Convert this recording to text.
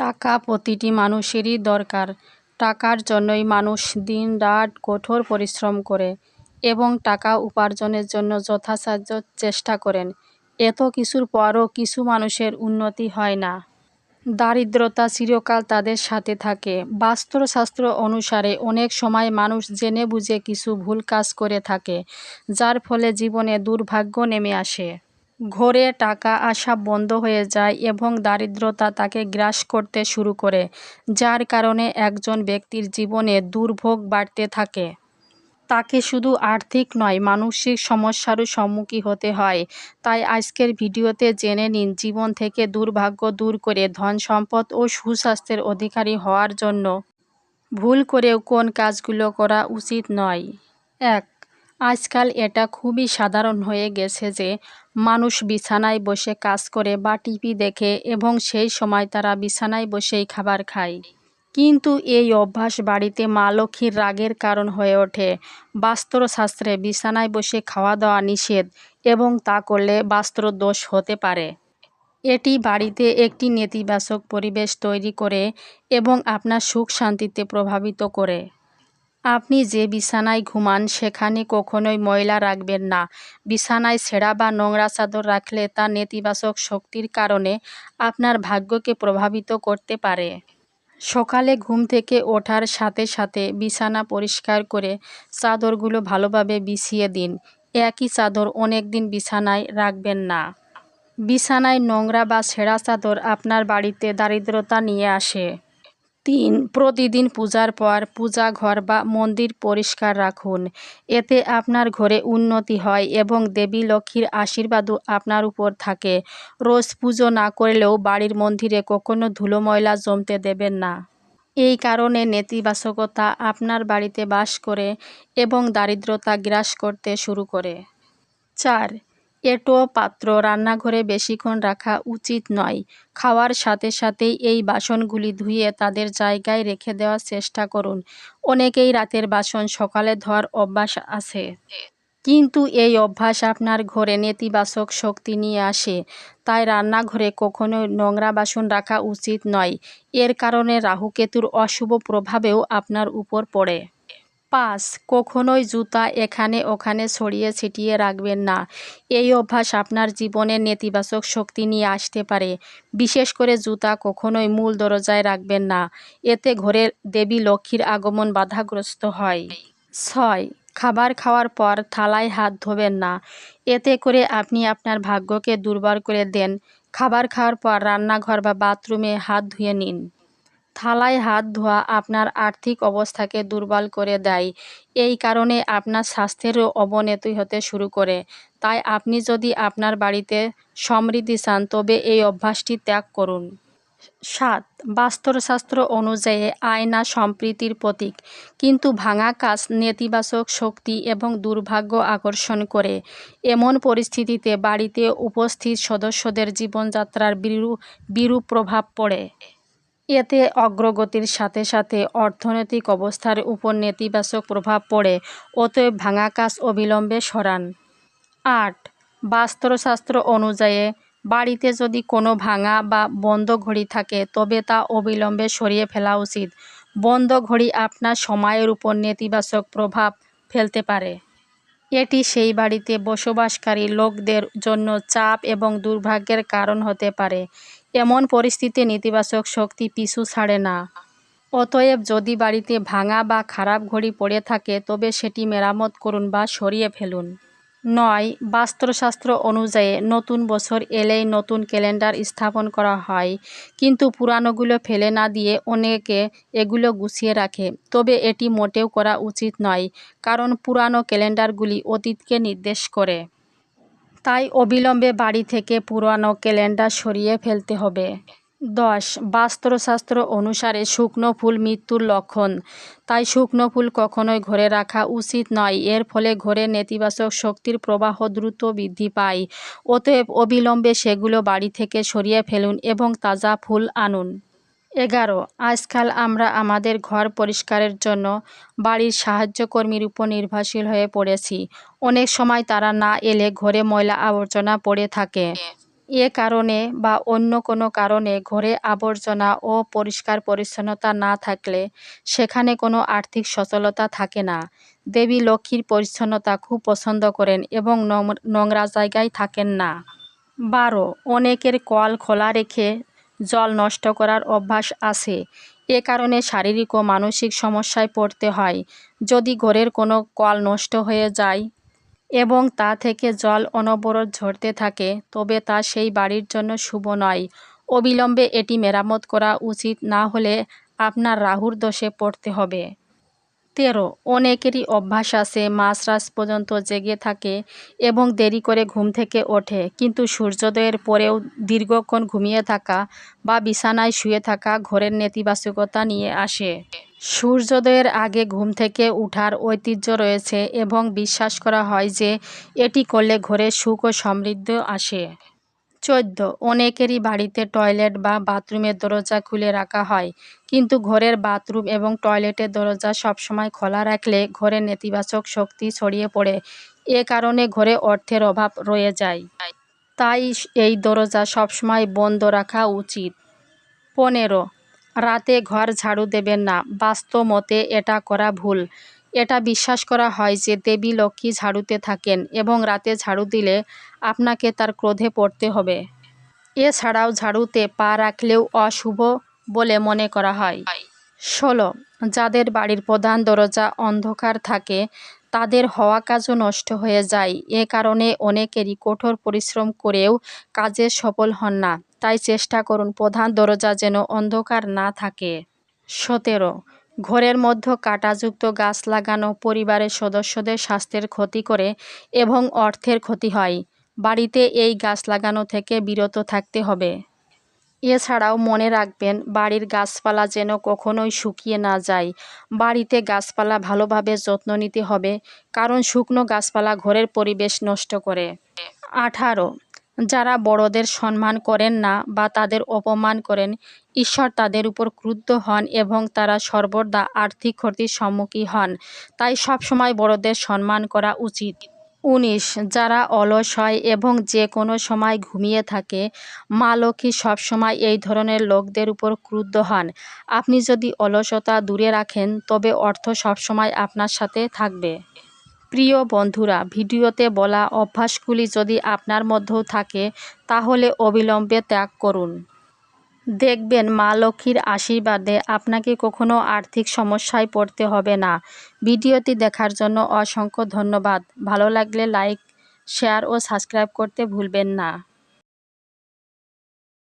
টাকা প্রতিটি মানুষেরই দরকার। টাকার জন্যই মানুষ দিন-রাত কঠোর পরিশ্রম করে এবং টাকা উপার্জনের জন্য যথাসাধ্য চেষ্টা করেন। এত কিছুর পরও কিছু মানুষের উন্নতি হয় না। দারিদ্রতা চিরকাল তাদের সাথে থাকে। বাস্তুশাস্ত্র অনুসারে অনেক সময় মানুষ জেনে বুঝে কিছু ভুল কাজ করে থাকে, যার ফলে জীবনে দুর্ভাগ্য নেমে আসে। ঘরে টাকা আসা বন্ধ হয়ে যায় এবং দারিদ্রতা তাকে গ্রাস করতে শুরু করে, যার কারণে একজন ব্যক্তির জীবনে দুর্ভোগ বাড়তে থাকে। তাকে শুধু আর্থিক নয়, মানসিক সমস্যারও সম্মুখীন হতে হয়। তাই আজকের ভিডিওতে জেনে নিন, জীবন থেকে দুর্ভাগ্য দূর করে ধন সম্পদ ও সুস্বাস্থ্যের অধিকারী হওয়ার জন্য ভুল করেও কোন কাজগুলো করা উচিত নয়। এক আজকাল এটা খুবই সাধারণ হয়ে গেছে যে মানুষ বিছানায় বসে কাজ করে বা টিভি দেখে এবং সেই সময় তারা বিছানায় বসেই খাবার খায়। কিন্তু এই অভ্যাস বাড়িতে মা লক্ষ্মীর রাগের কারণ হয়ে ওঠে। বাস্ত্রশাস্ত্রে বিছানায় বসে খাওয়া দাওয়া নিষেধ এবং তা করলে বাস্ত্র দোষ হতে পারে। এটি বাড়িতে একটি নেতিবাচক পরিবেশ তৈরি করে এবং আপনার সুখ শান্তিতে প্রভাবিত করে। আপনি যে বিছানায় ঘুমান, সেখানে কখনোই ময়লা রাখবেন না। বিছানায় ছেঁড়া বা নোংরা চাদর রাখলে তা নেতিবাচক শক্তির কারণে আপনার ভাগ্যকে প্রভাবিত করতে পারে। সকালে ঘুম থেকে ওঠার সাথে সাথে বিছানা পরিষ্কার করে চাদরগুলো ভালোভাবে বিছিয়ে দিন। একই চাদর অনেক দিন বিছানায় রাখবেন না। বিছানায় নোংরা বা ছেঁড়া চাদর আপনার বাড়িতে দারিদ্রতা নিয়ে আসে। তিন, প্রতিদিন পূজার পর পূজা ঘর বা মন্দির পরিষ্কার রাখুন। এতে আপনার ঘরে উন্নতি হয় এবং দেবী লক্ষ্মীর আশীর্বাদও আপনার উপর থাকে। রোজ পুজো না করলেও বাড়ির মন্দিরে কখনো ধুলো ময়লা জমতে দেবেন না। এই কারণে নেতিবাচকতা আপনার বাড়িতে বাস করে এবং দারিদ্রতা গ্রাস করতে শুরু করে। চার এটো পাত্র রান্নাঘরে বেশিক্ষণ রাখা উচিত নয়। খাওয়ার সাথে সাথেই এই বাসনগুলি ধুয়ে তাদের জায়গায় রেখে দেওয়ার চেষ্টা করুন। অনেকেই রাতের বাসন সকালে ধোয়ার অভ্যাস আছে। কিন্তু এই অভ্যাস আপনার ঘরে নেতিবাচক শক্তি নিয়ে আসে। তাই রান্নাঘরে কখনোই নোংরা বাসন রাখা উচিত নয়। এর কারণে রাহুকেতুর অশুভ প্রভাবেও আপনার উপর পড়ে। পাঁচ কখনোই জুতা এখানে ওখানে ছড়িয়ে ছিটিয়ে রাখবেন না। এই অভ্যাস আপনার জীবনে নেতিবাচক শক্তি নিয়ে আসতে পারে। বিশেষ করে জুতা কখনোই মূল দরজায় রাখবেন না। এতে ঘরের দেবী লক্ষ্মীর আগমন বাধাগ্রস্ত হয়। ছয়, খাবার খাওয়ার পর থালায় হাত ধোবেন না। এতে করে আপনি আপনার ভাগ্যকে দুর্বল করে দেন। খাবার খাওয়ার পর রান্নাঘর বা বাথরুমে হাত ধুয়ে নিন। থালায় হাত ধোয়া আপনার আর্থিক অবস্থাকে দুর্বল করে দেয়। এই কারণে আপনার স্বাস্থ্যেরও অবনতি হতে শুরু করে। তাই আপনি যদি আপনার বাড়িতে সমৃদ্ধি চান, তবে এই অভ্যাসটি ত্যাগ করুন। সাত, বাস্তুশাস্ত্র অনুযায়ী আয়না সম্প্রীতির প্রতীক। কিন্তু ভাঙা কাজ নেতিবাচক শক্তি এবং দুর্ভাগ্য আকর্ষণ করে। এমন পরিস্থিতিতে বাড়িতে উপস্থিত সদস্যদের জীবনযাত্রার বিরূপ বিরূপ প্রভাব পড়ে। এতে অগ্রগতির সাথে সাথে অর্থনৈতিক অবস্থার উপর নেতিবাচক প্রভাব পড়ে। অতএব ভাঙা কাজ অবিলম্বে সরান। আট, বাস্ত্রশাস্ত্র অনুযায়ী, বাড়িতে যদি কোনো ভাঙা বা বন্ধ ঘড়ি থাকে, তবে তা অবিলম্বে সরিয়ে ফেলা উচিত। বন্ধ ঘড়ি আপনার সময়ের উপর নেতিবাচক প্রভাব ফেলতে পারে। এটি সেই বাড়িতে বসবাসকারী লোকদের জন্য চাপ এবং দুর্ভাগ্যের কারণ হতে পারে। এমন পরিস্থিতিতে নেতিবাচক শক্তি পিছু ছাড়ে না। অতএব যদি বাড়িতে ভাঙা বা খারাপ ঘড়ি পড়ে থাকে, তবে সেটি মেরামত করুন বা সরিয়ে ফেলুন। নয়, বাস্ত্রশাস্ত্র অনুযায়ী নতুন বছর এলেই নতুন ক্যালেন্ডার স্থাপন করা হয়, কিন্তু পুরানোগুলো ফেলে না দিয়ে অনেকে এগুলো গুছিয়ে রাখে। তবে এটি মোটেও করা উচিত নয়, কারণ পুরানো ক্যালেন্ডারগুলি অতীতকে নির্দেশ করে। তাই অবিলম্বে বাড়ি থেকে পুরানো ক্যালেন্ডার সরিয়ে ফেলতে হবে। দশ, বাস্ত্রশাস্ত্র অনুসারে শুকনো ফুল মৃত্যুর লক্ষণ। তাই শুকনো ফুল কখনোই ঘরে রাখা উচিত নয়। এর ফলে ঘরে নেতিবাচক শক্তির প্রবাহ দ্রুত বৃদ্ধি পায়। অতএব অবিলম্বে সেগুলো বাড়ি থেকে সরিয়ে ফেলুন এবং তাজা ফুল আনুন। এগারো। আজকাল আমরা আমাদের ঘর পরিষ্কারের জন্য বাড়ির সাহায্যকর্মীর উপর নির্ভরশীল হয়ে পড়েছি। অনেক সময় তারা না এলে ঘরে ময়লা আবর্জনা পড়ে থাকে। এ কারণে বা অন্য কোনো কারণে ঘরে আবর্জনা ও পরিষ্কার পরিচ্ছন্নতা না থাকলে সেখানে কোনো আর্থিক সচলতা থাকে না। দেবী লক্ষ্মীর পরিচ্ছন্নতা খুব পছন্দ করেন এবং নোংরা জায়গায় থাকেন না। বারো। অনেকের কল খোলা রেখে জল নষ্ট করার অভ্যাস আছে। এ কারণে শারীরিক ও মানসিক সমস্যায় পড়তে হয়। যদি ঘরের কোনো কল নষ্ট হয়ে যায় এবং তা থেকে জল অনবরত ঝরতে থাকে, তবে তা সেই বাড়ির জন্য শুভ নয়। অবিলম্বে এটি মেরামত করা উচিত না হলে আপনার রাহুর দোষে পড়তে হবে। তেরো অনেকেরই অভ্যাস আছে মাঝরাত পর্যন্ত জেগে থাকে এবং দেরি করে ঘুম থেকে ওঠে। কিন্তু সূর্যোদয়ের পরেও দীর্ঘক্ষণ ঘুমিয়ে থাকা বা বিছানায় শুয়ে থাকা ঘরের নেতিবাচকতা নিয়ে আসে। সূর্যোদয়ের আগে ঘুম থেকে উঠার ঐতিহ্য রয়েছে এবং বিশ্বাস করা হয় যে এটি করলে ঘরে সুখ ও সমৃদ্ধি আসে। চোদ্দ। অনেকেরই বাড়িতে টয়লেট বা বাথরুমের দরজা খুলে রাখা হয়। কিন্তু ঘরের বাথরুম এবং টয়লেটের দরজা সবসময় খোলা রাখলে ঘরে নেতিবাচক শক্তি ছড়িয়ে পড়ে। এ কারণে ঘরে অর্থের অভাব রয়ে যায়। তাই এই দরজা সবসময় বন্ধ রাখা উচিত। পনেরো। রাতে ঘর ঝাড়ু দেবেন না। বাস্তব মতে এটা করা ভুল। এটা বিশ্বাস করা হয় যে দেবী লক্ষ্মী ঝাড়ুতে থাকেন এবং রাতে ঝাড়ু দিলে আপনাকে তার ক্রোধে পড়তে হবে। এছাড়াও ঝাড়ুতে পা রাখলেও অশুভ বলে মনে করা হয়। ষোলো, যাদের বাড়ির প্রধান দরজা অন্ধকার থাকে, তাদের হওয়া কাজও নষ্ট হয়ে যায়। এ কারণে অনেকেরই কঠোর পরিশ্রম করেও কাজে সফল হন না। তাই চেষ্টা করুন প্রধান দরজা যেন অন্ধকার না থাকে। সতেরো ঘরের মধ্যে কাঁটাযুক্ত গাছ লাগানো পরিবারের সদস্যদের স্বাস্থ্যের ক্ষতি করে এবং অর্থের ক্ষতি হয়। বাড়িতে এই গাছ লাগানো থেকে বিরত থাকতে হবে। এছাড়াও মনে রাখবেন, বাড়ির গাছপালা যেন কখনোই শুকিয়ে না যায়। বাড়িতে গাছপালা ভালোভাবে যত্ন নিতে হবে, কারণ শুকনো গাছপালা ঘরের পরিবেশ নষ্ট করে। আঠারো যারা বড়দের সম্মান করেন না বা তাদের অপমান করেন, ঈশ্বর তাদের উপর ক্রুদ্ধ হন এবং তারা সর্বদা আর্থিক ক্ষতির সম্মুখীন হন। তাই সবসময় বড়দের সম্মান করা উচিত। উনিশ, যারা অলস হয় এবং যে কোনো সময় ঘুমিয়ে থাকে, মা লক্ষ্মী সবসময় এই ধরনের লোকদের উপর ক্রুদ্ধ হন। আপনি যদি অলসতা দূরে রাখেন, তবে অর্থ সবসময় আপনার সাথে থাকবে। প্রিয় বন্ধুরা, ভিডিওতে বলা অভ্যাসগুলি যদি আপনার মধ্যেও থাকে, তাহলে অবিলম্বে ত্যাগ করুন। দেখবেন মা লক্ষ্মীর আশীর্বাদে আপনাকে কখনো আর্থিক সমস্যায় পড়তে হবে না। ভিডিওটি দেখার জন্য অসংখ্য ধন্যবাদ। ভালো লাগলে লাইক, শেয়ার ও সাবস্ক্রাইব করতে ভুলবেন না।